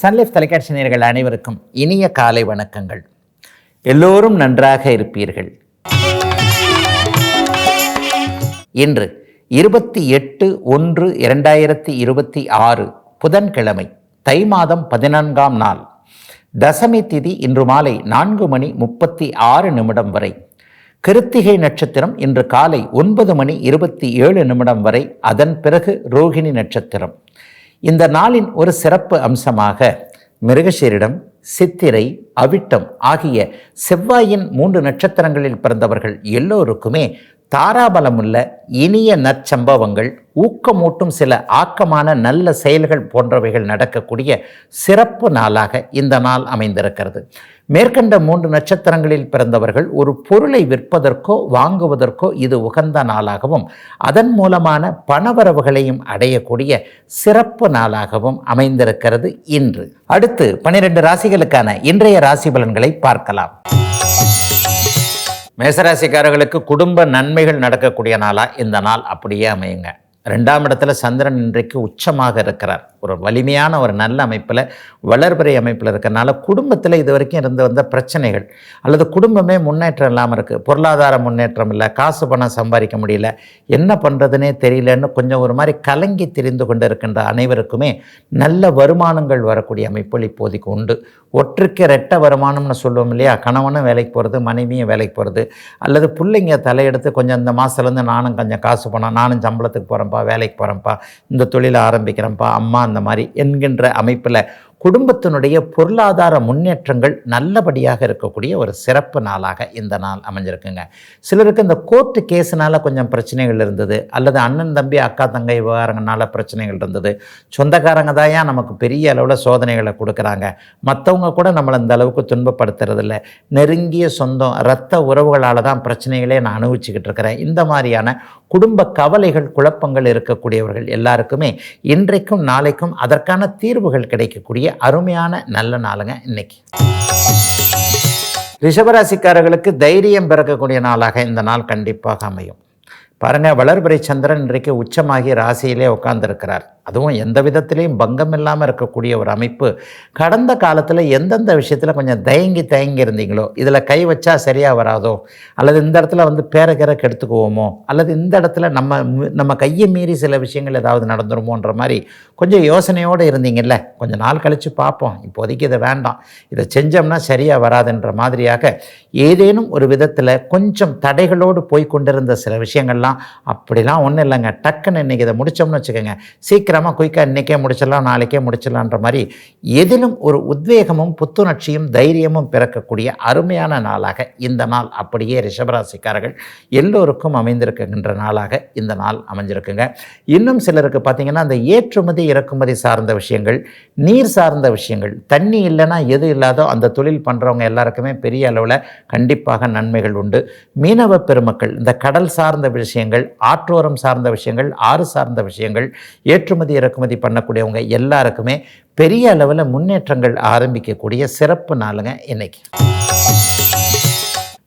Sun Life தொலைக்காட்சி நேர்கள் அனைவருக்கும் இனிய காலை வணக்கங்கள். எல்லோரும் நன்றாக இருப்பீர்கள். இன்று இருபத்தி எட்டு ஒன்று இரண்டாயிரத்தி இருபத்தி ஆறு புதன்கிழமை தை மாதம் பதினான்காம் நாள். தசமி திதி இன்று மாலை நான்கு மணி முப்பத்தி ஆறு நிமிடம் வரை. கிருத்திகை நட்சத்திரம் இன்று காலை ஒன்பது மணி இருபத்தி ஏழு நிமிடம் வரை. அதன் பிறகு ரோகிணி நட்சத்திரம். இந்த நாளின் ஒரு சிறப்பு அம்சமாக மிருகசீரிடம் சித்திரை அவிட்டம் ஆகிய செவ்வாயின் மூன்று நட்சத்திரங்களில் பிறந்தவர்கள் எல்லோருக்குமே தாராபலமுள்ள இனிய நற்சம்பவங்கள் ஊக்கமூட்டும் சில ஆக்கமான நல்ல செயல்கள் போன்றவைகள் நடக்கக்கூடிய சிறப்பு நாளாக இந்த நாள் அமைந்திருக்கிறது. மேற்கண்ட மூன்று நட்சத்திரங்களில் பிறந்தவர்கள் ஒரு பொருளை விற்பதற்கோ வாங்குவதற்கோ இது உகந்த நாளாகவும் அதன் மூலமான பணவரவுகளையும் அடையக்கூடிய சிறப்பு நாளாகவும் அமைந்திருக்கிறது இன்று. அடுத்து பனிரெண்டு ராசிகளுக்கான இன்றைய ராசி பலன்களை பார்க்கலாம். மேசராசிக்காரர்களுக்கு குடும்ப நன்மைகள் நடக்கக்கூடிய நாளாக இந்த நாள் அப்படியே அமையுங்க. ரெண்டாம் இடத்துல சந்திரன் இன்றைக்கு உச்சமாக இருக்கிறார். ஒரு வலிமையான ஒரு நல்ல அமைப்பில் வளர்பிறை அமைப்பில் இருக்கிறனால குடும்பத்தில் இது வரைக்கும் இருந்து வந்த பிரச்சனைகள் அல்லது குடும்பமே முன்னேற்றம் இல்லாமல் இருக்குது பொருளாதார முன்னேற்றம் இல்லை காசு பணம் சம்பாதிக்க முடியல என்ன பண்ணுறதுனே தெரியலன்னு கொஞ்சம் ஒரு மாதிரி கலங்கி திரிந்து கொண்டு இருக்கின்ற அனைவருக்குமே நல்ல வருமானங்கள் வரக்கூடிய அமைப்புகள் இப்போதைக்கு உண்டு. ஒற்றுக்கு ரெட்ட வருமானம்னு சொல்லுவோம் இல்லையா? கணவனும் வேலைக்கு போகிறது மனைவியும் வேலைக்கு போகிறது அல்லது பிள்ளைங்க தலையெடுத்து கொஞ்சம் இந்த மாதத்துலேருந்து நானும் கொஞ்சம் காசு பணம் நானும் சம்பளத்துக்கு போகிறேன்ப்பா வேலைக்கு போகிறேன்ப்பா இந்த தொழிலை ஆரம்பிக்கிறேன்ப்பா அம்மா அந்த மாதிரி என்கின்ற அமைப்பில் குடும்பத்தினுடைய பொருளாதார முன்னேற்றங்கள் நல்லபடியாக இருக்கக்கூடிய ஒரு சிறப்பு நாளாக இந்த நாள் அமைஞ்சிருக்குங்க. சிலருக்கு இந்த கோர்ட்டு கேஸ்னால் கொஞ்சம் பிரச்சனைகள் இருந்தது அல்லது அண்ணன் தம்பி அக்கா தங்கை விவகாரங்களால பிரச்சனைகள் இருந்தது. சொந்தக்காரங்க தான் ஏன் நமக்கு பெரிய அளவில் சோதனைகளை கொடுக்குறாங்க? மற்றவங்க கூட நம்மளை இந்த அளவுக்கு துன்பப்படுத்துறதில்ல. நெருங்கிய சொந்தம் இரத்த உறவுகளால் தான் பிரச்சனைகளே நான் அனுபவிச்சுக்கிட்டு இருக்கிறேன். இந்த மாதிரியான குடும்ப கவலைகள் குழப்பங்கள் இருக்கக்கூடியவர்கள் எல்லாருக்குமே இன்றைக்கும் நாளைக்கும் அதற்கான தீர்வுகள் கிடைக்கக்கூடிய அருமையான நல்ல நாளுங்க இன்னைக்கு. ரிஷபராசிக்காரர்களுக்கு தைரியம் பிறக்கக்கூடிய நாளாக இந்த நாள் கண்டிப்பாக அமையும். பாருங்க வளர்பிறை சந்திரன் இன்றைக்கு உச்சமாகி ராசியிலே உட்கார்ந்திருக்கிறார். அதுவும் எந்த விதத்திலையும் பங்கம் இல்லாமல் இருக்கக்கூடிய ஒரு அமைப்பு. கடந்த காலத்தில் எந்தெந்த விஷயத்தில் கொஞ்சம் தயங்கி தயங்கி இருந்தீங்களோ இதில் கை வச்சா சரியாக வராதோ அல்லது இந்த இடத்துல வந்து பேரகிற கெடுத்துக்குவோமோ அல்லது இந்த இடத்துல நம்ம நம்ம கையை மீறி சில விஷயங்கள் ஏதாவது நடந்துருமோன்ற மாதிரி கொஞ்சம் யோசனையோடு இருந்தீங்கல்ல. கொஞ்சம் நாள் கழித்து பார்ப்போம். இப்போதைக்கு இதை வேண்டாம். இதை செஞ்சோம்னா சரியாக வராதுன்ற மாதிரியாக ஏதேனும் ஒரு விதத்தில் கொஞ்சம் தடைகளோடு போய் கொண்டிருந்த சில விஷயங்கள்லாம் அப்படிலாம் ஒன்றும் இல்லைங்க. டக்குன்னு இன்றைக்கி இதை முடித்தோம்னு வச்சுக்கோங்க. சீக்கிரம் சீக்கிரமாக குயிக்காக இன்றைக்கே முடிச்சிடலாம் நாளைக்கே முடிச்சிடலான்ற மாதிரி எதிலும் ஒரு உத்வேகமும் புத்துணர்ச்சியும் தைரியமும் பிறக்கக்கூடிய அருமையான நாளாக இந்த நாள். அப்படியே ரிஷபராசிக்காரர்கள் எல்லோருக்கும் அமைந்திருக்கின்ற நாளாக இந்த நாள் அமைஞ்சிருக்குங்க. இன்னும் சிலருக்கு பார்த்திங்கன்னா அந்த ஏற்றுமதி இறக்குமதி சார்ந்த விஷயங்கள் நீர் சார்ந்த விஷயங்கள் தண்ணி இல்லைன்னா எது இல்லாதோ அந்த தொழில் பண்ணுறவங்க எல்லாருக்குமே பெரிய அளவில் கண்டிப்பாக நன்மைகள் உண்டு. மீனவ பெருமக்கள் இந்த கடல் சார்ந்த விஷயங்கள் ஆற்றோரம் சார்ந்த விஷயங்கள் ஆறு சார்ந்த விஷயங்கள் ஏற்றுமதி இறக்குமதி பண்ணக்கூடியவங்க எல்லாருக்குமே பெரிய அளவில் முன்னேற்றங்கள் ஆரம்பிக்கக்கூடிய சிறப்பு நாளுங்க இன்னைக்கு.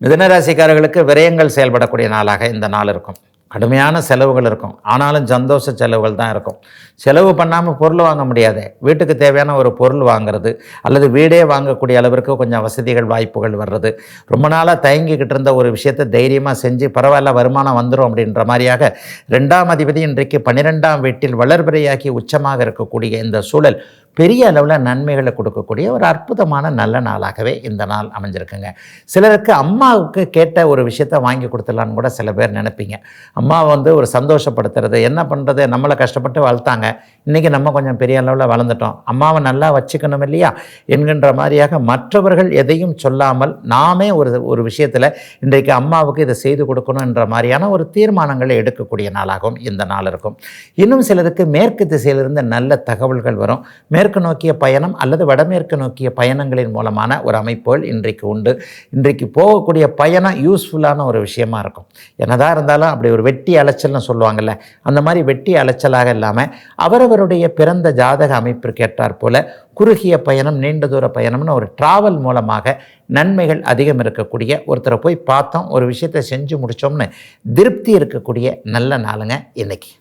மிதனராசிக்காரர்களுக்கு விரயங்கள் செயல்படக்கூடிய நாளாக இந்த நாள் இருக்கும். கடுமையான செலவுகள் இருக்கும். ஆனாலும் சந்தோஷ செலவுகள் தான் இருக்கும். செலவு பண்ணாமல் பொருள் வாங்க முடியாது. வீட்டுக்கு தேவையான ஒரு பொருள் வாங்குறது அல்லது வீடே வாங்கக்கூடிய அளவிற்கு கொஞ்சம் வசதிகள் வாய்ப்புகள் வர்றது. ரொம்ப நாளாக தயங்கிக்கிட்டு இருந்த ஒரு விஷயத்தை தைரியமாக செஞ்சு பரவாயில்ல வருமானம் வந்துடும் அப்படின்ற மாதிரியாக ரெண்டாம் அதிபதி இன்றைக்கு பன்னிரெண்டாம் வீட்டில் வளர்பிறையாக்கி உச்சமாக இருக்கக்கூடிய இந்த சூழல் பெரிய அளவில் நன்மைகளை கொடுக்கக்கூடிய ஒரு அற்புதமான நல்ல நாளாகவே இந்த நாள் அமைஞ்சிருக்குங்க. சிலருக்கு அம்மாவுக்கு கேட்ட ஒரு விஷயத்தை வாங்கி கொடுத்துடலான்னு கூட சில பேர் நினைப்பீங்க. அம்மா வந்து ஒரு சந்தோஷப்படுத்துறது என்ன பண்ணுறது நம்மளை கஷ்டப்பட்டு வளர்த்தாங்க இன்றைக்கி நம்ம கொஞ்சம் பெரிய அளவில் வளர்ந்துட்டோம். அம்மாவை நல்லா வச்சுக்கணும் இல்லையா? என்கின்ற மாதிரியாக மற்றவர்கள் எதையும் சொல்லாமல் நாமே ஒரு ஒரு விஷயத்தில் இன்றைக்கு அம்மாவுக்கு இதை செய்து கொடுக்கணுன்ற மாதிரியான ஒரு தீர்மானங்களை எடுக்கக்கூடிய நாளாகும் இந்த நாள் இருக்கும். இன்னும் சிலருக்கு மேற்கு திசையிலிருந்து நல்ல தகவல்கள் வரும். மேற்கு நோக்கிய பயணம் அல்லது வடமேற்கு நோக்கிய பயணங்களின் மூலமான ஒரு அமைப்புகள் இன்றைக்கு உண்டு. இன்றைக்கு போகக்கூடிய பயணம் யூஸ்ஃபுல்லான ஒரு விஷயமா இருக்கும். என்னதான் இருந்தாலும் அப்படி ஒரு வெட்டி அலைச்சல்னு சொல்லுவாங்கல்ல அந்த மாதிரி வெட்டி அலைச்சலாக இல்லாமல் அவரவருடைய பிறந்த ஜாதக அமைப்பிற்கு ஏற்றாற் போல குறுகிய பயணம் நீண்ட தூர பயணம்னு ஒரு டிராவல் மூலமாக நன்மைகள் அதிகம் இருக்கக்கூடிய ஒருத்தரை போய் பார்த்தோம் ஒரு விஷயத்தை செஞ்சு முடித்தோம்னு திருப்தி இருக்கக்கூடிய நல்ல நாளுங்க இன்னைக்கு.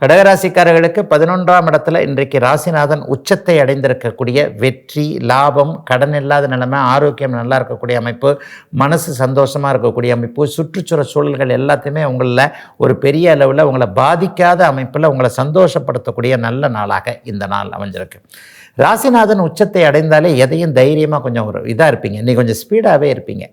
கடகராசிக்காரர்களுக்கு பதினொன்றாம் இடத்துல இன்றைக்கு ராசிநாதன் உச்சத்தை அடைந்திருக்கக்கூடிய வெற்றி லாபம் கடன் இல்லாத நிலைமை ஆரோக்கியம் நல்லா இருக்கக்கூடிய அமைப்பு மனசு சந்தோஷமாக இருக்கக்கூடிய அமைப்பு சுற்றுச்சூழல் சூழல்கள் எல்லாத்தையுமே உங்களில் ஒரு பெரிய அளவில் உங்களை பாதிக்காத அமைப்பில் உங்களை சந்தோஷப்படுத்தக்கூடிய நல்ல நாளாக இந்த நாள் அமைஞ்சிருக்கு. ராசிநாதன் உச்சத்தை அடைந்தாலே எதையும் தைரியமாக கொஞ்சம் ஒரு இதாக இருப்பீங்க. இன்றைக்கி கொஞ்சம் ஸ்பீடாகவே இருப்பீங்க.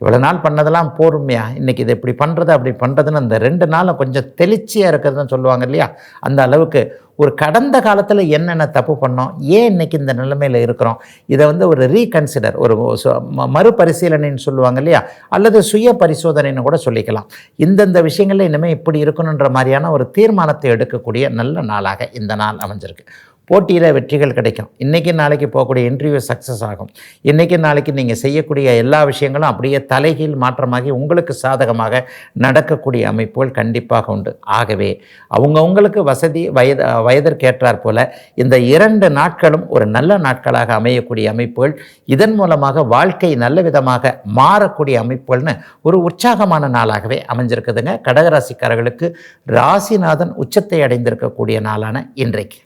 இவ்வளோ நாள் பண்ணதெல்லாம் போருமையா. இன்றைக்கி இது இப்படி பண்ணுறது அப்படி பண்ணுறதுன்னு அந்த ரெண்டு நாளும் கொஞ்சம் தெளிச்சியாக இருக்கிறதுன்னு சொல்லுவாங்க இல்லையா? அந்த அளவுக்கு ஒரு கடந்த காலத்தில் என்னென்ன தப்பு பண்ணோம் ஏன் இன்னைக்கு இந்த நிலைமையில் இருக்கிறோம்? இதை வந்து ஒரு ரீகன்சிடர் ஒரு சு- ம- மறுபரிசீலனைன்னு சொல்லுவாங்க இல்லையா? அல்லது சுய பரிசோதனைன்னு கூட சொல்லிக்கலாம். இந்தந்த விஷயங்களில் இனிமேல் இப்படி இருக்கணுன்ற மாதிரியான ஒரு தீர்மானத்தை எடுக்கக்கூடிய நல்ல நாளாக இந்த நாள் அமைஞ்சிருக்கு. போட்டியில் வெற்றிகள் கிடைக்கும். இன்றைக்கி நாளைக்கு போகக்கூடிய இன்டர்வியூ சக்ஸஸ் ஆகும். இன்றைக்கி நாளைக்கு நீங்கள் செய்யக்கூடிய எல்லா விஷயங்களும் அப்படியே தலைகீழ் மாற்றமாகி உங்களுக்கு சாதகமாக நடக்கக்கூடிய அமைப்புகள் கண்டிப்பாக உண்டு. ஆகவே அவங்கவுங்களுக்கு வசதி வயது வயதிற்கேற்றாற் போல இந்த இரண்டு நாட்களும் ஒரு நல்ல நாட்களாக அமையக்கூடிய அமைப்புகள் இதன் மூலமாக வாழ்க்கை நல்ல விதமாக மாறக்கூடிய அமைப்புகள்னு ஒரு உற்சாகமான நாளாகவே அமைஞ்சிருக்குதுங்க. கடகராசிக்காரர்களுக்கு ராசிநாதன் உச்சத்தை அடைந்திருக்கக்கூடிய நாளான இன்றைக்கு.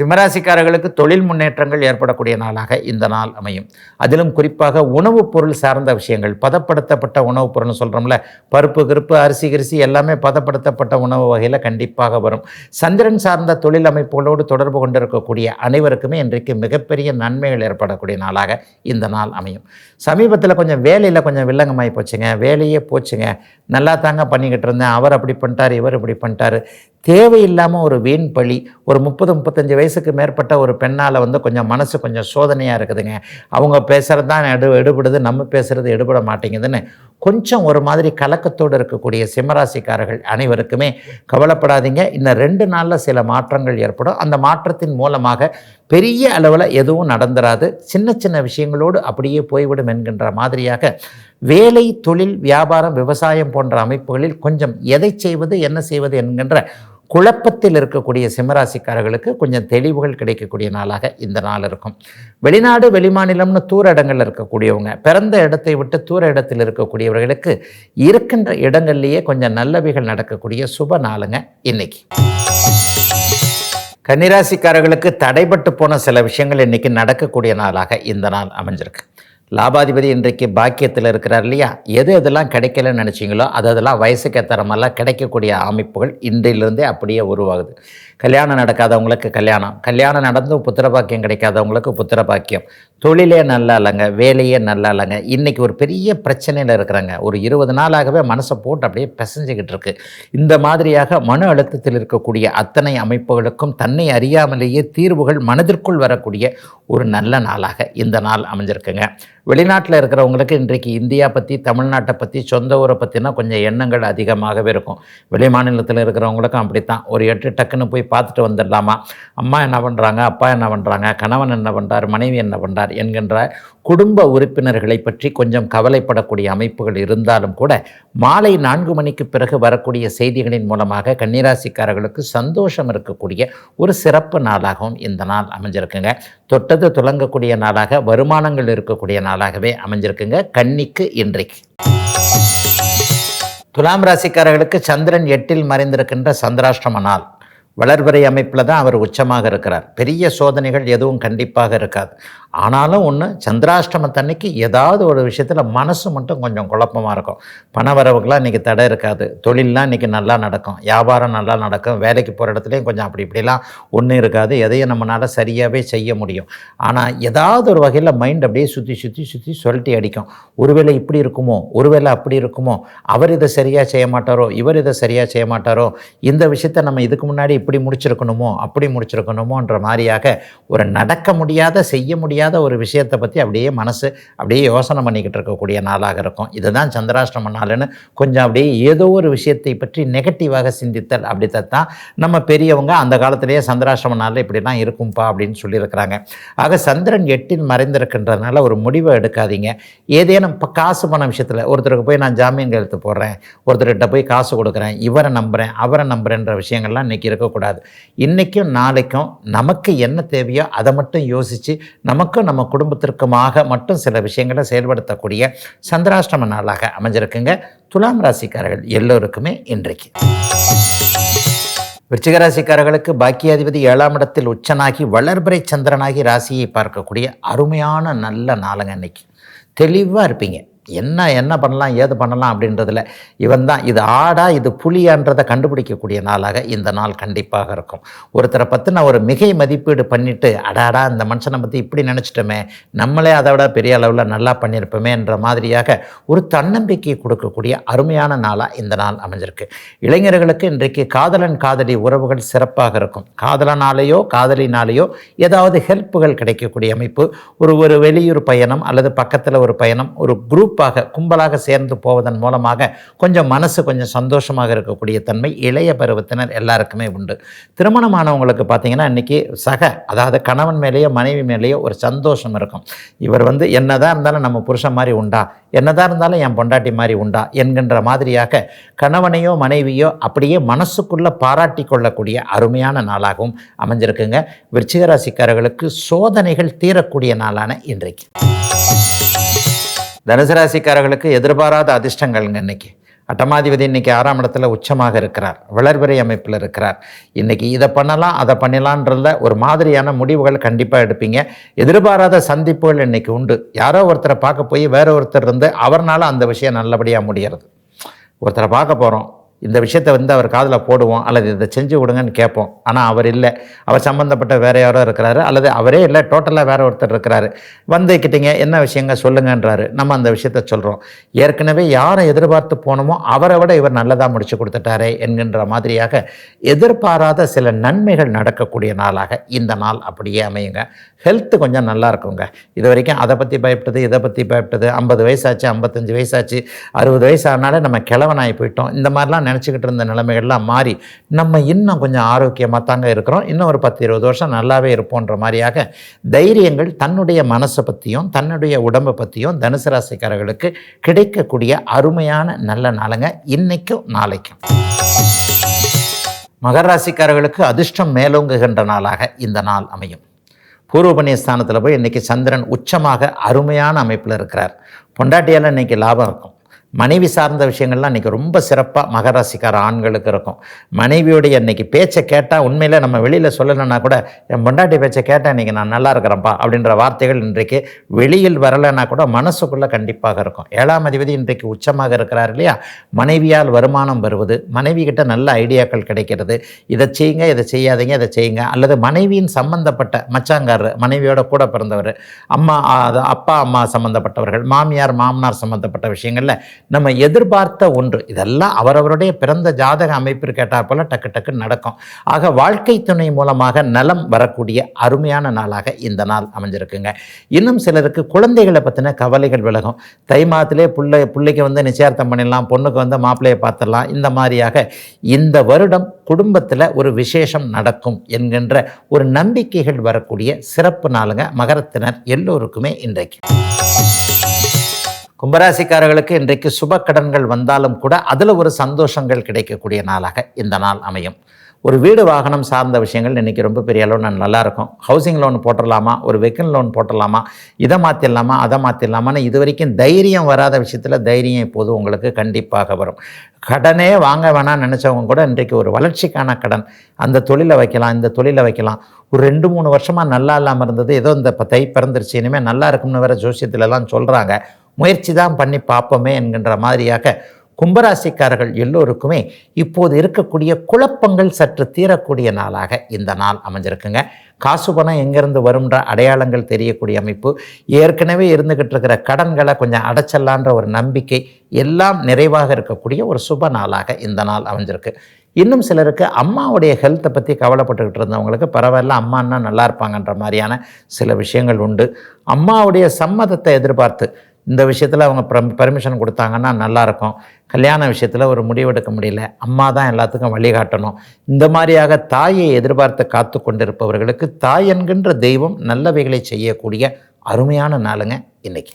சிம்மராசிக்காரர்களுக்கு தொழில் முன்னேற்றங்கள் ஏற்படக்கூடிய நாளாக இந்த நாள் அமையும். அதிலும் குறிப்பாக உணவுப் பொருள் சார்ந்த விஷயங்கள் பதப்படுத்தப்பட்ட உணவுப் பொருள்னு சொல்கிறோம்ல பருப்பு கிருப்பு அரிசி கிரிசி எல்லாமே பதப்படுத்தப்பட்ட உணவு வகையில் கண்டிப்பாக வரும். சந்திரன் சார்ந்த தொழில் அமைப்புகளோடு தொடர்பு கொண்டிருக்கக்கூடிய அனைவருக்குமே இன்றைக்கு மிகப்பெரிய நன்மைகள் ஏற்படக்கூடிய நாளாக இந்த நாள் அமையும். சமீபத்தில் கொஞ்சம் வேலையில் கொஞ்சம் வில்லங்கமாகி போச்சுங்க வேலையே போச்சுங்க. நல்லா தாங்க பண்ணிக்கிட்டு இருந்தேன். அவர் அப்படி பண்ணிட்டார் இவர் இப்படி பண்ணிட்டாரு. தேவையில்லாமல் ஒரு வீண் பழி ஒரு முப்பது முப்பத்தஞ்சு வயசுக்கு மேற்பட்ட ஒரு பெண்ணால் வந்து கொஞ்சம் மனசு கொஞ்சம் சோதனையாக இருக்குதுங்க. அவங்க பேசுகிறது தான் எடு எடுபடுது நம்ம பேசுகிறது எடுபட மாட்டேங்குதுன்னு கொஞ்சம் ஒரு மாதிரி கலக்கத்தோடு இருக்கக்கூடிய சிம்மராசிக்காரர்கள் அனைவருக்குமே கவலைப்படாதீங்க. இந்த ரெண்டு நாளில் சில மாற்றங்கள் ஏற்படும். அந்த மாற்றத்தின் மூலமாக பெரிய அளவில் எதுவும் நடந்துராது. சின்ன சின்ன விஷயங்களோடு அப்படியே போய்விடும் என்கின்ற மாதிரியாக வேலை தொழில் வியாபாரம் விவசாயம் போன்ற அமைப்புகளில் கொஞ்சம் எதை செய்வது என்ன செய்வது என்கின்ற குழப்பத்தில் இருக்கக்கூடிய சிம்மராசிக்காரர்களுக்கு கொஞ்சம் தெளிவுகள் கிடைக்கக்கூடிய நாளாக இந்த நாள் இருக்கும். வெளிநாடு வெளிமாநிலம்னு தூர இடங்களில் இருக்கக்கூடியவங்க பிறந்த இடத்தை விட்டு தூர இடத்தில் இருக்கக்கூடியவர்களுக்கு இருக்கின்ற இடங்கள்லேயே கொஞ்சம் நல்லவைகள் நடக்கக்கூடிய சுப நாளுங்க இன்னைக்கு. கன்னிராசிக்காரர்களுக்கு தடைபட்டு போன சில விஷயங்கள் இன்னைக்கு நடக்கக்கூடிய நாளாக இந்த நாள் அமைஞ்சிருக்கு. லாபாதிபதி இன்றைக்கு பாக்கியத்தில் இருக்கிறார் இல்லையா? எது எதெல்லாம் கிடைக்கலன்னு நினச்சிங்களோ அது அதெல்லாம் வயசுக்கு ஏற்ற மாதிரிலாம் கிடைக்கக்கூடிய அமைப்புகள் இன்றையிலிருந்தே அப்படியே உருவாகுது. கல்யாணம் நடக்காதவங்களுக்கு கல்யாணம் கல்யாணம் நடந்தும் புத்திர பாக்கியம் கிடைக்காதவங்களுக்கு புத்திர பாக்கியம் தொழிலே நல்லா இல்லைங்க வேலையே நல்லா இல்லைங்க. இன்றைக்கி ஒரு பெரிய பிரச்சனையில் இருக்கிறாங்க. ஒரு இருபது நாளாகவே மனசை போட்டு அப்படியே பிசைஞ்சிக்கிட்டு இருக்கு. இந்த மாதிரியாக மன அழுத்தத்தில் இருக்கக்கூடிய அத்தனை அமைப்புகளுக்கும் தன்னை அறியாமலேயே தீர்வுகள் மனதிற்குள் வரக்கூடிய ஒரு நல்ல நாளாக இந்த நாள் அமைஞ்சிருக்குங்க. வெளிநாட்டில் இருக்கிறவங்களுக்கு இன்றைக்கு இந்தியா பற்றி தமிழ்நாட்டை பற்றி சொந்த ஊரை பற்றினா கொஞ்சம் எண்ணங்கள் அதிகமாகவே இருக்கும். வெளி மாநிலத்தில் இருக்கிறவங்களுக்கும் அப்படித்தான். ஒரு எட்டு டக்குன்னு போய் பார்த்துட்டு வந்துடலாமா? அம்மா என்ன பண்ணுறாங்க அப்பா என்ன பண்ணுறாங்க கணவன் என்ன பண்ணுறார் மனைவி என்ன பண்ணுறார் என்கின்ற குடும்ப உறுப்பினர்களை பற்றி கொஞ்சம் கவலைப்படக்கூடிய அமைப்புகள் இருந்தாலும் கூட மாலை நான்கு மணிக்கு பிறகு வரக்கூடிய செய்திகளின் மூலமாக கன்னிராசிக்காரர்களுக்கு சந்தோஷம் இருக்கக்கூடிய ஒரு சிறப்பு நாளாகவும் இந்த நாள் அமைஞ்சிருக்குங்க. தொட்டது துலங்கக்கூடிய நாளாக வருமானங்கள் இருக்கக்கூடிய நாள் நாளாகவே அமைஞ்சிருக்குங்க. கன்னிக்கு இன்றைக்கு. துலாம் ராசிக்காரர்களுக்கு சந்திரன் எட்டில் மறைந்திருக்கின்ற சந்திராஷ்டம நாள். வளர்வரை அமைப்பில் தான் அவர் உச்சமாக இருக்கிறார். பெரிய சோதனைகள் எதுவும் கண்டிப்பாக இருக்காது. ஆனாலும் ஒன்று சந்திராஷ்டமத்தன்னைக்கு ஏதாவது ஒரு விஷயத்தில் மனசு மட்டும் கொஞ்சம் குழப்பமாக இருக்கும். பண வரவுக்கெலாம் இன்றைக்கி தடை இருக்காது. தொழிலெலாம் இன்றைக்கி நல்லா நடக்கும். வியாபாரம் நல்லா நடக்கும். வேலைக்கு போகிற இடத்துலையும் கொஞ்சம் அப்படி இப்படிலாம் ஒன்றும் இருக்காது. எதையும் நம்மளால் சரியாகவே செய்ய முடியும். ஆனால் ஏதாவது ஒரு வகையில் மைண்ட் அப்படியே சுற்றி சுற்றி சுற்றி சொல்லிட்டு அடிக்கும். ஒருவேளை இப்படி இருக்குமோ? ஒருவேளை அப்படி இருக்குமோ? அவர் இதை சரியாக செய்ய மாட்டாரோ? இவர் இதை சரியாக செய்ய மாட்டாரோ? இந்த விஷயத்தை நம்ம இதுக்கு முன்னாடி இப்படி முடிச்சிருக்கணுமோ? அப்படி முடிச்சிருக்கணுமோன்ற மாதிரியாக ஒரு நடக்க முடியாத செய்ய முடியாத ஒரு விஷயத்தை பற்றி அப்படியே மனசு அப்படியே யோசனை பண்ணிக்கிட்டு இருக்கக்கூடிய நாளாக இருக்கும். இதுதான் சந்திராஷ்டம நாள்னு கொஞ்சம் அப்படியே ஏதோ ஒரு விஷயத்தை பற்றி நெகட்டிவாக சிந்தித்தல் அப்படித்தான் நம்ம பெரியவங்க அந்த காலத்திலேயே சந்திராஷ்டம நாளில் இப்படிலாம் இருக்கும்பா அப்படின்னு சொல்லியிருக்கிறாங்க. ஆக சந்திரன் எட்டில் மறைந்திருக்கின்றதுனால ஒரு முடிவை எடுக்காதீங்க. ஏதேனும் இப்போ காசு பண விஷயத்தில் ஒருத்தருக்கு போய் நான் ஜாமீன் கையெழுத்து போடுறேன் ஒருத்தர்கிட்ட போய் காசு கொடுக்குறேன் இவரை நம்புகிறேன் அவரை நம்புகிறேன்ற விஷயங்கள்லாம் இன்றைக்கி இருக்கக்கூடாது. இன்றைக்கும் நாளைக்கும் நமக்கு என்ன தேவையோ அதை மட்டும் யோசித்து நமக்கு நமக்கும் நம்ம குடும்பத்திற்குமாக மட்டும் சில விஷயங்களை செயல்படுத்தக்கூடிய சந்திராஷ்டம நாளாக அமைஞ்சிருக்குங்க. துலாம் ராசிக்காரர்கள் எல்லோருக்குமே இன்றைக்கு. விருச்சிகராசிக்காரர்களுக்கு பாக்கியாதிபதி ஏழாம் இடத்தில் உச்சனாகி வளர்பிறை சந்திரனாகி ராசியை பார்க்கக்கூடிய அருமையான நல்ல நாளுங்க அன்னைக்கு தெளிவாக இருப்பீங்க. என்ன என்ன பண்ணலாம் ஏது பண்ணலாம் அப்படின்றதுல இவன் தான் இது ஆடா இது புலியான்றதை கண்டுபிடிக்கக்கூடிய நாளாக இந்த நாள் கண்டிப்பாக இருக்கும். ஒருத்தரை பற்றி நான் ஒரு மிகை மதிப்பீடு பண்ணிவிட்டு அடாடா இந்த மனுஷனை பற்றி இப்படி நினச்சிட்டோமே நம்மளே அதை விட பெரிய அளவில் நல்லா பண்ணியிருப்போமேன்ற மாதிரியாக ஒரு தன்னம்பிக்கை கொடுக்கக்கூடிய அருமையான நாளாக இந்த நாள் அமைஞ்சிருக்கு. இளைஞர்களுக்கு இன்றைக்கு காதலன் காதலி உறவுகள் சிறப்பாக இருக்கும். காதலனாலேயோ காதலினாலேயோ ஏதாவது ஹெல்ப்புகள் கிடைக்கக்கூடிய அமைப்பு ஒரு ஒரு வெளியூர் பயணம் அல்லது பக்கத்தில் ஒரு பயணம் ஒரு குரூப் குரூப்பாக கும்பலாக சேர்ந்து போவதன் மூலமாக கொஞ்சம் மனசு கொஞ்சம் சந்தோஷமாக இருக்கக்கூடிய தன்மை இளைய பருவத்தினர் எல்லாருக்குமே உண்டு. திருமணமானவங்களுக்கு பார்த்தீங்கன்னா இன்றைக்கி சக அதாவது கணவன் மேலேயோ மனைவி மேலேயோ ஒரு சந்தோஷம் இருக்கும். இவர் வந்து என்னதான் இருந்தாலும் நம்ம புருஷன் மாதிரி உண்டா? என்னதான் இருந்தாலும் என் பொண்டாட்டி மாதிரி உண்டா? என்கின்ற மாதிரியாக கணவனையோ மனைவியோ அப்படியே மனசுக்குள்ளே பாராட்டி கொள்ளக்கூடிய அருமையான நாளாகவும் அமைஞ்சிருக்குங்க. விருச்சிகராசிக்காரர்களுக்கு சோதனைகள் தீரக்கூடிய நாளான இன்றைக்கு. தனுசு ராசிக்காரர்களுக்கு எதிர்பாராத அதிர்ஷ்டங்கள்ங்க இன்னைக்கு. அட்டமாதிபதி இன்னைக்கு ஆறாம் இடத்துல உச்சமாக இருக்கிறார். வளர்பிறை அமைப்பில் இருக்கிறார். இன்னைக்கு இதை பண்ணலாம் அதை பண்ணலான்றதில் ஒரு மாதிரியான முடிவுகள் கண்டிப்பாக எடுப்பீங்க. எதிர்பாராத சந்திப்புகள் இன்னைக்கு உண்டு. யாரோ ஒருத்தரை பார்க்க போய் வேற ஒருத்தர் இருந்து அவர்னால அந்த விஷயம் நல்லபடியாக முடிகிறது ஒருத்தரை பார்க்க போகிறோம் இந்த விஷயத்தை வந்து அவர் காதில் போடுவோம் அல்லது இதை செஞ்சு விடுங்கன்னு கேட்போம். ஆனால் அவர் இல்லை. அவர் சம்மந்தப்பட்ட வேற யாரோ இருக்கிறாரு அல்லது அவரே இல்லை டோட்டலாக வேற ஒருத்தர் இருக்கிறாரு. வந்துக்கிட்டீங்க என்ன விஷயங்க சொல்லுங்கன்றாரு. நம்ம அந்த விஷயத்த சொல்கிறோம் ஏற்கனவே யாரை எதிர்பார்த்து போனோமோ அவரை விட இவர் நல்லதாக முடிச்சு கொடுத்துட்டாரே என்கின்ற மாதிரியாக எதிர்பாராத சில நன்மைகள் நடக்கக்கூடிய நாளாக இந்த நாள் அப்படியே அமையுங்க. ஹெல்த்து கொஞ்சம் நல்லா இருக்குங்க. இது வரைக்கும் அதை பற்றி பயப்பட்டது இதை பற்றி பயப்பட்டது. ஐம்பது வயசாச்சு ஐம்பத்தஞ்சு வயசாச்சு அறுபது வயசு ஆனாலே நம்ம கிழவனாகி போயிட்டோம். இந்த மாதிரிலாம் நினச்சிக்கிட்டு இருந்த நிலைமைகள்லாம் மாறி நம்ம இன்னும் கொஞ்சம் ஆரோக்கியமாக தாங்க இருக்கிறோம். இன்னும் ஒரு பத்து இருபது வருஷம் நல்லாவே இருப்போன்ற மாதிரியாக தைரியங்கள் தன்னுடைய மனசை பற்றியும் தன்னுடைய உடம்பை பற்றியும் தனுசு ராசிக்காரர்களுக்கு கிடைக்கக்கூடிய அருமையான நல்ல நாளுங்க இன்னைக்கும் நாளைக்கும். மகர ராசிக்காரர்களுக்கு அதிர்ஷ்டம் மேலோங்குகின்ற நாளாக இந்த நாள் அமையும். பூர்வ ஸ்தானத்தில் போய் இன்றைக்கி சந்திரன் உச்சமாக அருமையான அமைப்பில் இருக்கிறார். பொண்டாட்டியால் இன்றைக்கி லாபம் இருக்கும். மனைவி சார்ந்த விஷயங்கள்லாம் இன்றைக்கி ரொம்ப சிறப்பாக மகராசிக்கார ஆண்களுக்கு இருக்கும். மனைவியுடைய இன்னைக்கு பேச்சை கேட்டால் உண்மையில் நம்ம வெளியில் சொல்லலைன்னா கூட என் பொண்டாட்டி பேச்சை கேட்டால் இன்றைக்கி நான் நல்லா இருக்கிறேன்ப்பா அப்படின்ற வார்த்தைகள் இன்றைக்கு வெளியில் வரலைன்னா கூட மனசுக்குள்ளே கண்டிப்பாக இருக்கும். ஏழாம் அதிபதி இன்றைக்கு உச்சமாக இருக்கிறார் இல்லையா? மனைவியால் வருமானம் வருவது மனைவி கிட்ட நல்ல ஐடியாக்கள் கிடைக்கிறது. இதை செய்யுங்க இதை செய்யாதீங்க இதை செய்யுங்க. அல்லது மனைவியின் சம்பந்தப்பட்ட மச்சாங்காரர் மனைவியோட கூட பிறந்தவர் அம்மா அது அப்பா அம்மா சம்பந்தப்பட்டவர்கள் மாமியார் மாமனார் சம்பந்தப்பட்ட விஷயங்களில் நம்ம எதிர்பார்த்த ஒன்று. இதெல்லாம் அவரவருடைய பிறந்த ஜாதக அமைப்பிற்கு கேட்டால் போல டக்கு டக்கு நடக்கும். ஆக வாழ்க்கை துணை மூலமாக நலம் வரக்கூடிய அருமையான நாளாக இந்த நாள் அமைஞ்சிருக்குங்க. இன்னும் சிலருக்கு குழந்தைகளை பற்றின கவலைகள் விலகும். தை மாதத்திலே பிள்ளை பிள்ளைக்கு வந்து நிச்சயார்த்தம் பண்ணிடலாம் பொண்ணுக்கு வந்து மாப்பிள்ளையை பார்த்துடலாம் இந்த மாதிரியாக இந்த வருடம் குடும்பத்தில் ஒரு விசேஷம் நடக்கும் என்கின்ற ஒரு நம்பிக்கைகள் வரக்கூடிய சிறப்பு நாளுங்க மகரத்தினர் எல்லோருக்குமே இன்றைக்கு. கும்பராசிக்காரர்களுக்கு இன்றைக்கு சுப கடன்கள் வந்தாலும் கூட அதில் ஒரு சந்தோஷங்கள் கிடைக்கக்கூடிய நாளாக இந்த நாள் அமையும். ஒரு வீடு வாகனம் சார்ந்த விஷயங்கள் இன்றைக்கி ரொம்ப பெரிய அளவு நான் நல்லாயிருக்கும் ஹவுசிங் லோன் போட்டுடலாமா? ஒரு வெக்கன் லோன் போட்டுடலாமா? இதை மாற்றிடலாமா அதை மாற்றிடலாமான்னு இது வரைக்கும் தைரியம் வராத விஷயத்தில் தைரியம் இப்போது உங்களுக்கு கண்டிப்பாக வரும். கடனே வாங்க வேணாம்னு நினச்சவங்க கூட இன்றைக்கு ஒரு வளர்ச்சிக்கான கடன் அந்த தொழிலை வைக்கலாம் இந்த தொழிலை வைக்கலாம். ஒரு ரெண்டு மூணு வருஷமாக நல்லா இல்லாமல் இருந்தது. ஏதோ இந்த இப்போ தை பிறந்துருச்சு. இனிமேல் நல்லா இருக்கும்னு வேறு ஜோசியத்துலலாம் சொல்கிறாங்க முயற்சி தான் பண்ணி பார்ப்போமே என்கின்ற மாதிரியாக கும்பராசிக்காரர்கள் எல்லோருக்குமே இப்போது இருக்கக்கூடிய குழப்பங்கள் சற்று தீரக்கூடிய நாளாக இந்த நாள் அமைஞ்சிருக்குங்க. காசு பணம் எங்கேருந்து வரும்ன்ற அடையாளங்கள் தெரியக்கூடிய அமைப்பு. ஏற்கனவே இருந்துக்கிட்டு இருக்கிற கடன்களை கொஞ்சம் அடைச்சலான்ற ஒரு நம்பிக்கை எல்லாம் நிறைவாக இருக்கக்கூடிய ஒரு சுப நாளாக இந்த நாள் அமைஞ்சிருக்கு. இன்னும் சிலருக்கு அம்மாவுடைய ஹெல்த்தை பற்றி கவலைப்பட்டுக்கிட்டு இருந்தவங்களுக்கு பரவாயில்ல அம்மான்னா நல்லா இருப்பாங்கன்ற மாதிரியான சில விஷயங்கள் உண்டு. அம்மாவுடைய சம்மதத்தை எதிர்பார்த்து இந்த விஷயத்தில் அவங்க பர்மிஷன் கொடுத்தாங்கன்னா நல்லாயிருக்கும். கல்யாண விஷயத்தில் ஒரு முடிவெடுக்க முடியல. அம்மா தான் எல்லாத்துக்கும் வழிகாட்டணும். இந்த மாதிரியாக தாயை எதிர்பார்த்து காத்து கொண்டிருப்பவர்களுக்கு தாய் என்கின்ற தெய்வம் நல்லவைகளை செய்யக்கூடிய அருமையான நாளுங்க இன்னைக்கு.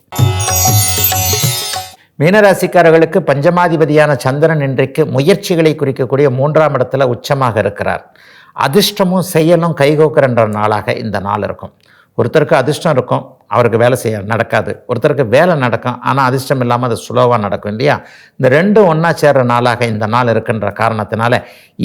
மீனராசிக்காரர்களுக்கு பஞ்சமாதிபதியான சந்திரன் இன்றைக்கு முயற்சிகளை குறிக்கக்கூடிய மூன்றாம் இடத்துல உச்சமாக இருக்கிறார். அதிர்ஷ்டமும் செயலும் கைகோக்கிறன்ற நாளாக இந்த நாள் இருக்கும். ஒருத்தருக்கு அதிர்ஷ்டம் இருக்கும் அவருக்கு வேலை செய்ய நடக்காது. ஒருத்தருக்கு வேலை நடக்கும் ஆனால் அதிர்ஷ்டம் இல்லாமல் அது சுலோவாக நடக்கும் இல்லையா? இந்த ரெண்டும் ஒன்றா சேர்ற நாளாக இந்த நாள் இருக்கின்ற காரணத்தினால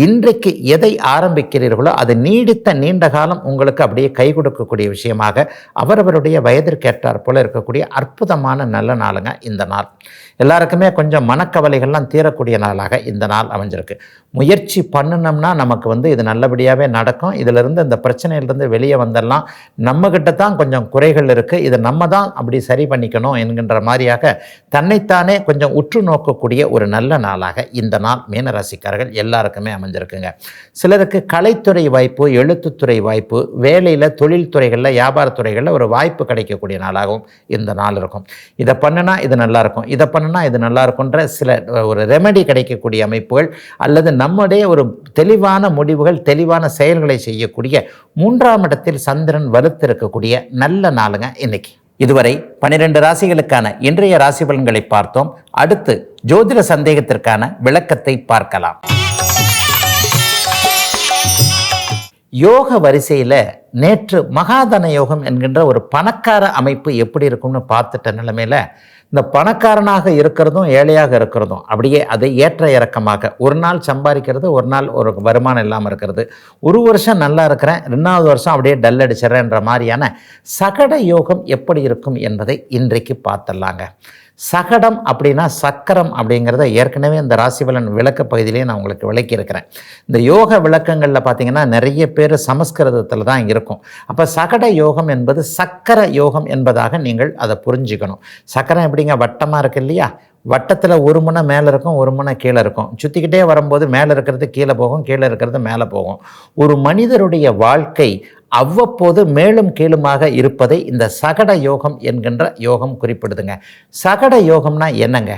இன்றைக்கு எதை ஆரம்பிக்கிறீர்களோ அது நீடித்த நீண்ட காலம் உங்களுக்கு அப்படியே கை கொடுக்கக்கூடிய விஷயமாக அவரவருடைய வயதிற்கேற்றார் போல இருக்கக்கூடிய அற்புதமான நல்ல நாளுங்க இந்த நாள். எல்லாருக்குமே கொஞ்சம் மனக்கவலைகள்லாம் தீரக்கூடிய நாளாக இந்த நாள் அமைஞ்சிருக்கு. முயற்சி பண்ணினோம்னா நமக்கு வந்து இது நல்லபடியாகவே நடக்கும். இதிலிருந்து இந்த பிரச்சனையிலிருந்து வெளியே வந்துடலாம் நம்மக்கிட்ட தான் கொஞ்சம் குறைகள் இருக்குது இதை நம்ம தான் அப்படி சரி பண்ணிக்கணும் என்கின்ற மாதிரியாக தன்னைத்தானே கொஞ்சம் உற்று போகக்கூடிய ஒரு நல்ல நாளாக இந்த நாள் மீனராசிக்காரர்கள் எல்லாருக்குமே அமைஞ்சிருக்குங்க. சிலருக்கு கலைத்துறை வாய்ப்பு எழுத்துத்துறை வாய்ப்பு வேலையில் தொழில்துறைகளில் வியாபாரத்துறைகளில் ஒரு வாய்ப்பு கிடைக்கக்கூடிய நாளாகவும் இந்த நாள் இருக்கும். இதை பண்ணுனா இது நல்லா இருக்கும் இதை பண்ணுனா இது நல்லா இருக்குன்ற சில ஒரு ரெமெடி கிடைக்கக்கூடிய அமைப்புகள் அல்லது நம்முடைய ஒரு தெளிவான முடிவுகள் தெளிவான செயல்களை செய்யக்கூடிய மூன்றாம் இடத்தில் சந்திரன் வலுத்திருக்கக்கூடிய நல்ல நாளுங்க இன்னைக்கு. இதுவரை பனிரெண்டு ராசிகளுக்கான இன்றைய ராசி பலன்களை பார்த்தோம். அடுத்து ஜோதிட சந்தேகத்திற்கான விளக்கத்தை பார்க்கலாம். யோக வரிசையில் நேற்று மகாதன யோகம் என்கின்ற ஒரு பணக்கார அமைப்பு எப்படி இருக்கும்னு பார்த்துட்ட நிலைமையில் இந்த பணக்காரனாக இருக்கிறதும் ஏழையாக இருக்கிறதும் அப்படியே அதை ஏற்ற இறக்கமாக ஒரு நாள் சம்பாதிக்கிறது ஒரு நாள் ஒரு வருமானம் இல்லாமல் இருக்கிறது. ஒரு வருஷம் நல்லா இருக்கிறேன் ரெண்டாவது வருஷம் அப்படியே டல் அடிச்சிடறேன்ற மாதிரியான சகட யோகம் எப்படி இருக்கும் என்பதை இன்றைக்கு பார்த்துடலாங்க. சகடம் அப்படின்னா சக்கரம் அப்படிங்கிறத ஏற்கனவே இந்த ராசிபலன் விளக்க பகுதியிலே நான் உங்களுக்கு விளக்கியிருக்கிறேன். இந்த யோக விளக்கங்களில் பார்த்தீங்கன்னா நிறைய பேர் சமஸ்கிருதத்தில் தான் இருக்கும். அப்போ சகட யோகம் என்பது சக்கர யோகம் என்பதாக நீங்கள் அதை புரிஞ்சுக்கணும். சக்கரம் எப்படிங்க? வட்டமாக இருக்கு இல்லையா? வட்டத்தில் ஒரு முனை மேலே இருக்கும் ஒரு முனை கீழே இருக்கும். சுற்றிக்கிட்டே வரும்போது மேலே இருக்கிறது கீழே போகும் கீழே இருக்கிறது மேலே போகும். ஒரு மனிதருடைய வாழ்க்கை அவ்வப்போது மேலும் கீழுமாக இருப்பதை இந்த சகட யோகம் என்கின்ற யோகம் குறிப்பிடுதுங்க. சகட யோகம்னா என்னங்க?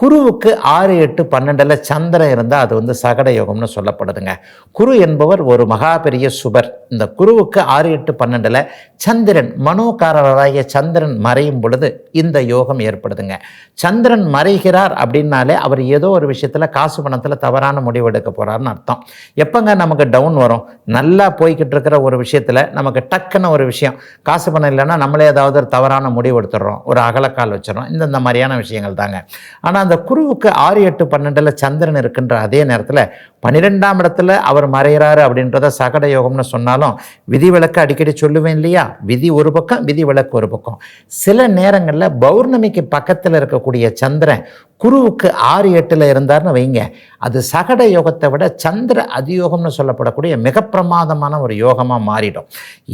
குருவுக்கு ஆறு எட்டு பன்னெண்டில் சந்திரன் இருந்தால் அது வந்து சகட யோகம்னு சொல்லப்படுதுங்க. குரு என்பவர் ஒரு மகா பெரிய சுபர். இந்த குருவுக்கு ஆறு எட்டு பன்னெண்டில் சந்திரன் மனோகாரராகிய சந்திரன் மறையும் பொழுது இந்த யோகம் ஏற்படுதுங்க. சந்திரன் மறைகிறார் அப்படின்னாலே அவர் ஏதோ ஒரு விஷயத்தில் காசு பணத்தில் தவறான முடிவு எடுக்க போகிறாருன்னு அர்த்தம். எப்போங்க நமக்கு டவுன் வரும்? நல்லா போய்கிட்டு இருக்கிற ஒரு விஷயத்தில் நமக்கு டக்குன்னு ஒரு விஷயம். காசு பணம் இல்லைன்னா நம்மளே ஏதாவது ஒரு தவறான முடிவு எடுத்துடுறோம். ஒரு அகலக்கால் வச்சிடறோம். இந்த மாதிரியான விஷயங்கள் தாங்க. ஆனால் அந்த குருவுக்கு ஆறு எட்டு பன்னெண்டில் சந்திரன் இருக்கின்ற அதே நேரத்தில் பன்னிரெண்டாம் இடத்துல அவர் மறைகிறாரு அப்படின்றத சகட யோகம்னு சொன்னாலும் விதி விளக்கு அடிக்கடி சொல்லுவேன் இல்லையா? விதி ஒரு பக்கம் விதி விளக்கு ஒரு பக்கம். சில நேரங்களில் பௌர்ணமிக்கு பக்கத்தில் இருக்கக்கூடிய சந்திரன் குருவுக்கு ஆறு எட்டில் இருந்தார்னு வைங்க. அது சகட யோகத்தை விட சந்திர அதியோகம்னு சொல்லப்படக்கூடிய மிக பிரமாதமான ஒரு யோகமாக மாறிடும்.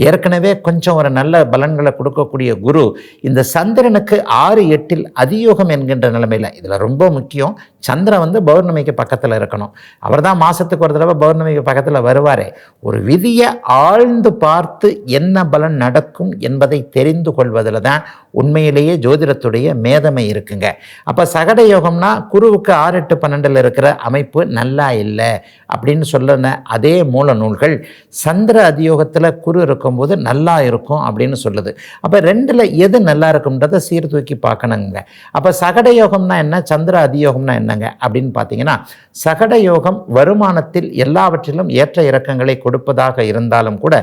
ஏற்கனவே கொஞ்சம் ஒரு நல்ல பலன்களை கொடுக்கக்கூடிய குரு இந்த சந்திரனுக்கு ஆறு எட்டில் அதியோகம் என்கின்ற நிலைமையில் இதில் ரொம்ப முக்கியம் சந்திரன் வந்து பௌர்ணமிக்கு பக்கத்தில் இருக்கணும். அவர் தான் மாதத்துக்கு ஒரு தடவை பௌர்ணமிக்கு பக்கத்தில் வருவார். ஒரு விதியை ஆழ்ந்து பார்த்து என்ன பலன் நடக்கும் என்பதை தெரிந்து கொள்வதில் தான் உண்மையிலேயே ஜோதிடத்துடைய மேதமை இருக்குங்க. அப்போ சகட யோகம்னா குருவுக்கு ஆறு எட்டு பன்னெண்டில் இருக்கிற அமைப்பு நல்லா இல்லை அப்படின்னு சொல்லின அதே மூல நூல்கள் சந்திர அதியோகத்தில் குரு இருக்கும்போது நல்லா இருக்கும் அப்படின்னு சொல்லுது. அப்போ ரெண்டில் எது நல்லா இருக்கும்ன்றதை சீர்தூக்கி பார்க்கணுங்க. அப்போ சகட யோகம்னா என்ன சந்திர அதியோகம்னா என்னங்க? அப்படின்னு பார்த்தீங்கன்னா சகட யோகம் வருமானத்தில் எல்லாவற்றிலும் ஏற்ற இறக்கங்களை கொடுப்பதாக இருந்தாலும் கூட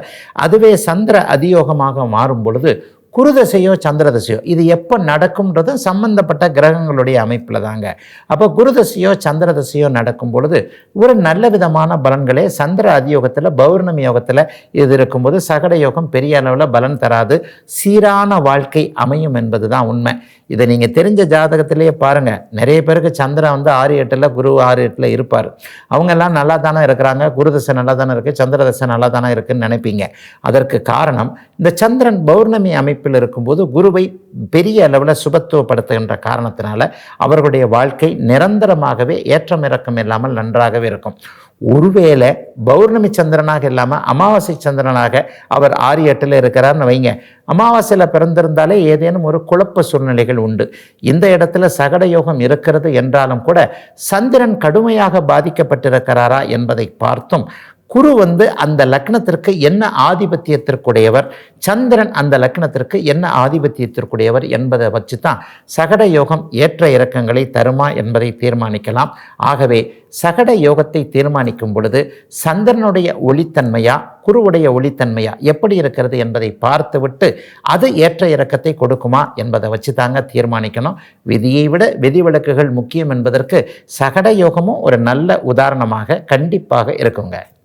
அதுவே சந்திர அதியோகமாக மாறும் பொழுது குருதசையோ சந்திரதசையோ இது எப்போ நடக்கும்ன்றது சம்பந்தப்பட்ட கிரகங்களுடைய அமைப்பில் தாங்க. அப்போ குருதசையோ சந்திரதசையோ நடக்கும் பொழுது ஒரு நல்ல விதமான பலன்களே சந்திர அதியோகத்தில் பௌர்ணமி யோகத்தில் இது இருக்கும்போது சகட யோகம் பெரிய அளவில் பலன் தராது. சீரான வாழ்க்கை அமையும் என்பது தான் உண்மை. இதை நீங்கள் தெரிஞ்ச ஜாதகத்திலேயே பாருங்கள் நிறைய பேருக்கு சந்திரன் வந்து ஆறு எட்டில் குரு ஆறு எட்டில் இருப்பார். அவங்கெல்லாம் நல்லா தானே இருக்கிறாங்க. குருதசை நல்லா தானே இருக்குது சந்திரதசை நல்லா தானே இருக்குன்னு நினைப்பீங்க. அதற்கு காரணம் இந்த சந்திரன் பௌர்ணமி அமைப்பில் இருக்கும்போது குருவை பெரிய அளவில் சுபத்துவப்படுத்துகின்ற காரணத்தினால அவர்களுடைய வாழ்க்கை நிரந்தரமாகவே ஏற்றம் இறக்கம் இல்லாமல் நன்றாகவே இருக்கும். ஒருவேளை பௌர்ணமி சந்திரனாக இல்லாமல் அமாவாசை சந்திரனாக அவர் ஆறு எட்டில் இருக்கிறார்னு வைங்க. அமாவாசையில் பிறந்திருந்தாலே ஏதேனும் ஒரு குழப்ப சூழ்நிலைகள் உண்டு. இந்த இடத்துல சகட யோகம் இருக்கிறது என்றாலும் கூட சந்திரன் கடுமையாக பாதிக்கப்பட்டிருக்கிறாரா என்பதை பார்த்தும் குரு வந்து அந்த லக்னத்திற்கு என்ன ஆதிபத்தியத்திற்குடையவர்? சந்திரன் அந்த லக்னத்திற்கு என்ன ஆதிபத்தியத்திற்குடையவர் என்பதை வச்சு தான் சகட யோகம் ஏற்ற இறக்கங்களை தருமா என்பதை தீர்மானிக்கலாம். ஆகவே சகட யோகத்தை தீர்மானிக்கும் பொழுது சந்திரனுடைய ஒளித்தன்மையா குருவுடைய ஒளித்தன்மையா எப்படி இருக்கிறது என்பதை பார்த்துவிட்டு அது ஏற்ற இறக்கத்தை கொடுக்குமா என்பதை வச்சு தாங்க தீர்மானிக்கணும். விதியை விட விதிவிலக்குகள் முக்கியம் என்பதற்கு சகட யோகமும் ஒரு நல்ல உதாரணமாக கண்டிப்பாக இருக்குங்க.